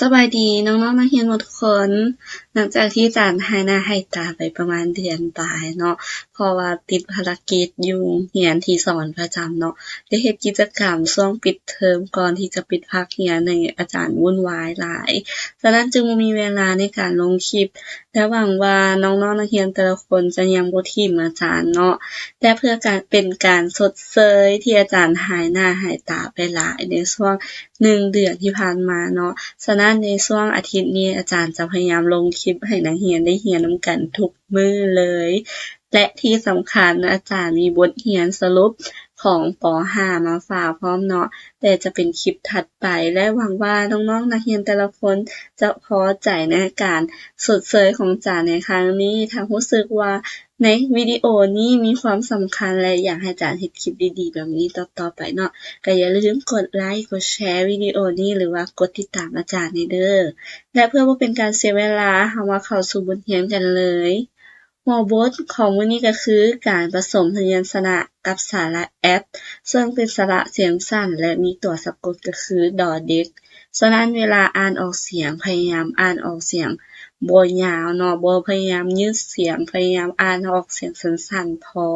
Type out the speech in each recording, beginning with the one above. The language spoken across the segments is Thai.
สบายดีน้องๆนักเรียนทุกคน หลังจากที่จารย์ให้หน้าให้ตาไปประมาณเดือนปลายเนาะเพราะว่าติดภารกิจอยู่เรียนที่สอนประจำเนาะได้เฮ็ดกิจกรรมช่วงปิดเทอมก่อนที่จะปิดภาคเรียนในอาจารย์วุ่นวายหลายฉะนั้นจึงมีเวลาในการลงคลิป และหวังว่าน้องๆนักเรียนแต่ละคนจะยังบ่ทิ่มอาจารย์เนาะและเพื่อการเป็นการชดเชยที่อาจารย์หายหน้าหายตาไปหลายในช่วง หนึ่งเดือนที่ผ่านมาเนาะ ฉะนั้นในช่วงอาทิตย์นี้อาจารย์จะพยายามลงคลิปให้นักเรียนได้เรียนน้ำกันทุกมื้อเลย และที่สำคัญอาจารย์มีบทเรียนสรุป ของป .5 มาฝากพร้อมเนาะ แต่จะเป็นคลิปถัดไปและหวังว่าน้องๆนักเรียนแต่ละคนจะพอใจในการชดเชยของอาจาในครั้งนี้ถ้ารู้สึกว่าในวิดีโอนี้มีความสำคัญและอยากให้อาจารย์เฮ็ดคลิปดีๆ แบบนี้ต่อๆไปเนาะก็อย่าลืมกดไลค์กดแชร์วิดีโอนี้หรือว่ากดติดตามอาจารย์ให้เด้อและเพื่อบ่เป็นการเสียเวลาเรามาเข้าสู่บทเรียนกันเลย หัวบทของมื้อนี้ก็คือ การผสมพยัญชนะกับสระแอด ซึ่งเป็นสระเสียงสั้นและมีตัวสะกดก็คือ ดอเด็ก ฉะนั้นเวลาอ่านออกเสียงพยายามอ่านออกเสียงบ่ยาวเนาะบ่พยายามยืดเสียง พยายามอ่านออกเสียงสั้นๆพอ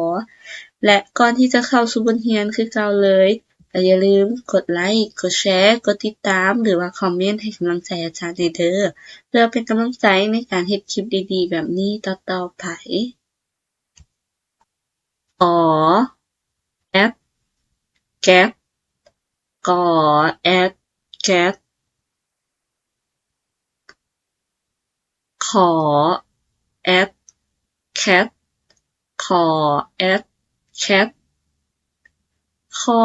และก่อนที่จะเข้าสู่บทเรียนคือเก่าเลย อย่าลืมกดไลค์ กดแชร์ กดติดตาม หรือว่าคอมเมนต์ให้กำลังใจอาจารย์ให้เด้อเพื่อเป็นกำลังใจในการเฮ็ดคลิปดีๆ แบบนี้ต่อๆไปอแอดแก๊ปกอแอดแก๊ปขอแอดแคทขอแอดแชต คอ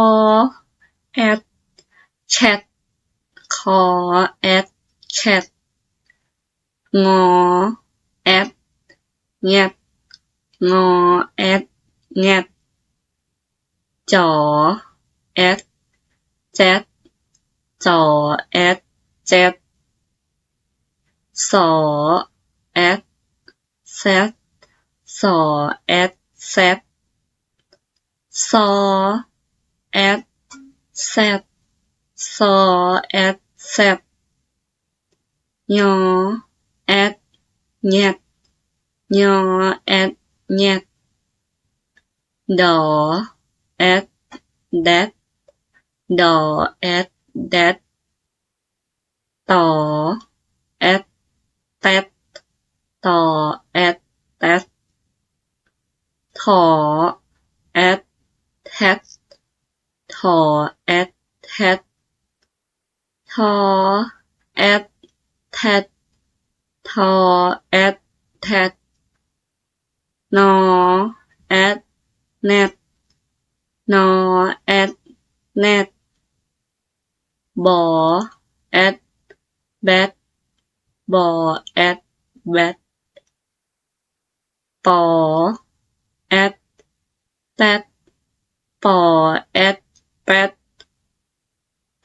แอดแชตคอแอดแชตงอแอดแงดงอแอดแงดจอแอดแจ๊ดจอแอดแจ๊ดสอแอดแซดสอแอดแซดซอ แอดแซดซอแอดแซดยอแอดแยดยอ แอด แยด ดอ แอด แดด ดอ แอด แดด ตอ แอด แต๊ด ตอ แอด แต๊ด ถอ แอด แท็ด ถอ แอด แท็ด ทอ แอด แท็ด ทอ แอด แท็ด นอ แอด แนด นอ แอด แนด บอ แอด แบด บอ แอด แบด ปอ แอดแต๊ดปอ แอด แป๊ด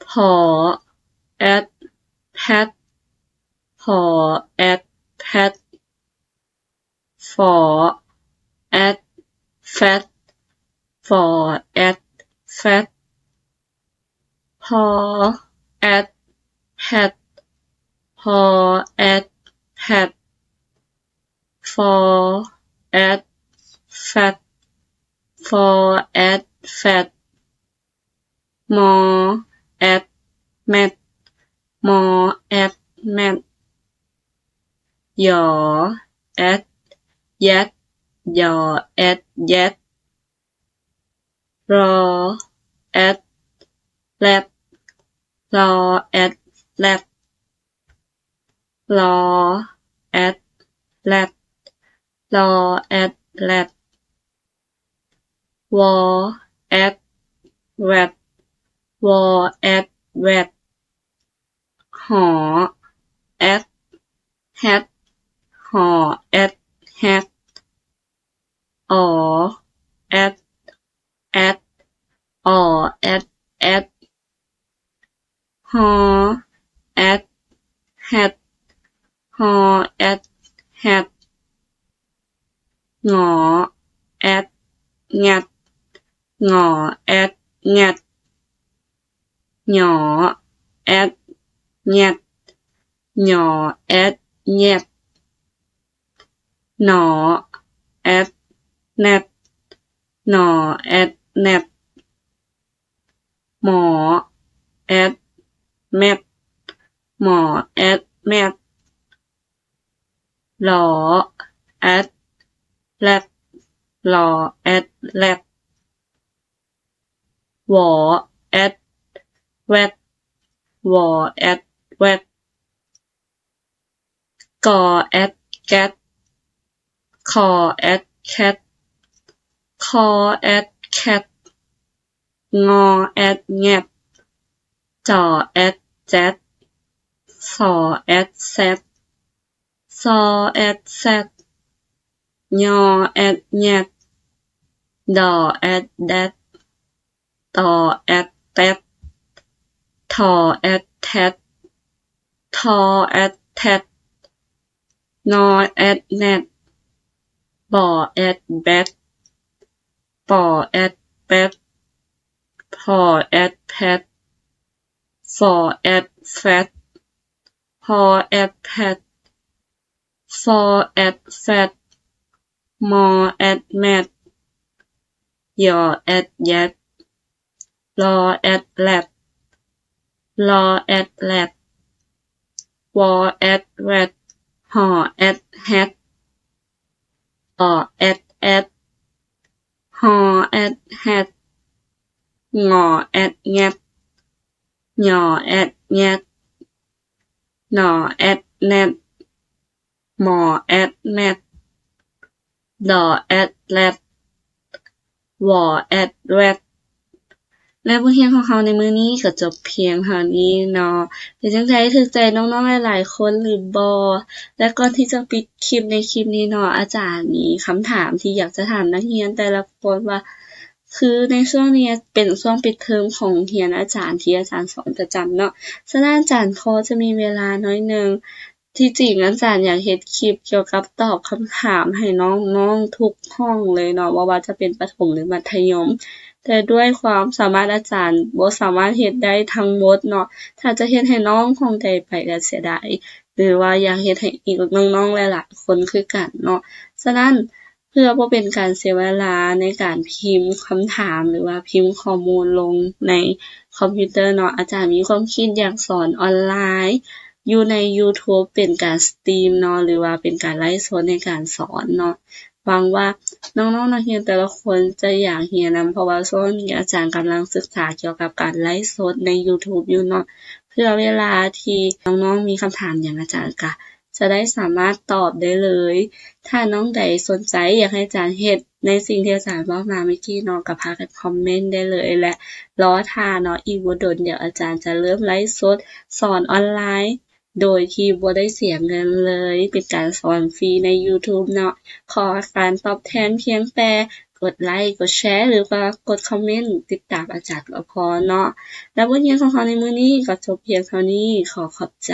พอ แอด แพด พอ แอด แพด ฝอ แอด แฟด ฟอ แอด แฟด พอ แอด แพด พอแอดแพดฟอแอดแฟดฟอแอดแฟดมอแอดแมดมอแอดแรอแอดแรดรอแอดแรดลอแอดแลแอดแรดวอแอดแวด วอแอดแวด หอแอดแฮดหอแอดแฮดออแอดแอดออแอดแอดฮอแอดแฮด ฮอ แอด แฮด งอแอดงัดงอแอดงัดหยอแอดแยดหยอ แอดแยบหนอแอดแนบหนอแอดแนบหมอแอดแมบหมอแอดแมบหลอ แอดแลบหลอแอดแลบหวอ แอด แวด หวอ แอด แวด กอ แอด แกดคอ แอด แคท คอ แอด แคท งอ แอด แงบจอ แอด แจ๊ดสอ แอด แซดซอ แอด แซด ยอแอดแยดดอ แอด แดด ตอ แอด แตดทอ แอด แทด ทอ แอด แทด นอ แอด แนด บอ แอด แบดปอ แอด แปดพอ แอด แพดฟอ แอด แฟดพอ แอด แพดฟอแอดแฟดมอแอดแมดยอแอดยัดรอแอดแลบรอแอดแลบวอแอ ดอแอดแฮดออแอดแอดหอแอดแฮดงอแอดแงบยอแอดแยดหนอแอดแนดหมอแอดแมดดอแอดแลดวอแอดแวดและบทเรียนของเราในมือนี้ก็จบเพียงเท่านี้เนาะเป็นจังได๋ถูกใจน้องๆหลายๆคนหรือบ่และก่อนที่จะปิดคลิปในคลิปนี้เนาะอาจารย์มีคำถามที่อยากจะถามนักเรียนแต่ละคนว่า คือในช่วงนี้เป็นช่วงปิดเทอมของเรียนอาจารย์ที่อาจารย์สอนประจำเนาะฉะนั้นอาจารย์พอจะมีเวลาน้อยหนึ่ง ที่จริงอาจารย์อยากเฮ็ดคลิปเกี่ยวกับตอบคำถามให้น้องๆทุกห้องเลยเนาะ บ่ว่าจะเป็นประถมหรือมัธยม แต่ด้วยความสามารถอาจารย์บ่สามารถเฮ็ดได้ทั้งหมดเนาะ ถ้าจะเฮ็ดให้น้องห้องใดไปก็เสียดายหรือว่าอยากเฮ็ดให้อีกน้องๆหลายๆคนคือกันเนาะ ฉะนั้นเพื่อบ่เป็นการเสียเวลาในการพิมพ์คำถามหรือว่าพิมพ์ข้อมูลลงในคอมพิวเตอร์เนาะ อาจารย์มีความคิดอยากสอนออนไลน์ อยู่ใน YouTube เป็นการสตรีมเนาะหรือว่าเป็นการไลฟ์สดในการสอนเนาะหวังว่าน้องๆนักเรียนแต่ละคนจะอยากเรียนนำเพราะว่าช่วงนี้อาจารย์กำลังศึกษาเกี่ยวกับการไลฟ์สดใน YouTube อยู่เนาะเพื่อเวลาที่น้องๆมีคำถามหยังอาจารย์ก็จะได้สามารถตอบได้เลย ถ้าน้องใดสนใจอยากให้อาจารย์เฮ็ดในสิ่งที่อาจารย์เว้ามาเมื่อกี้เนาะก็พากันคอมเมนต์ได้เลยและรอท่าเนาะอีกบ่ดนเดี๋ยวอาจารย์จะเริ่มไลฟ์สดสอนออนไลน์ โดยที่บ่ได้เสียเงินเลย เป็นการสอนฟรีใน YouTube เนาะ ขอการตอบแทนเพียงแต่กดไลค์ กดแชร์ หรือว่ากดคอมเมนต์ ติดตามอาจารย์ก็พอเนาะ และบทเรียนของเราในมื้อนี้ก็จบเพียงเท่านี้ ขอขอบใจ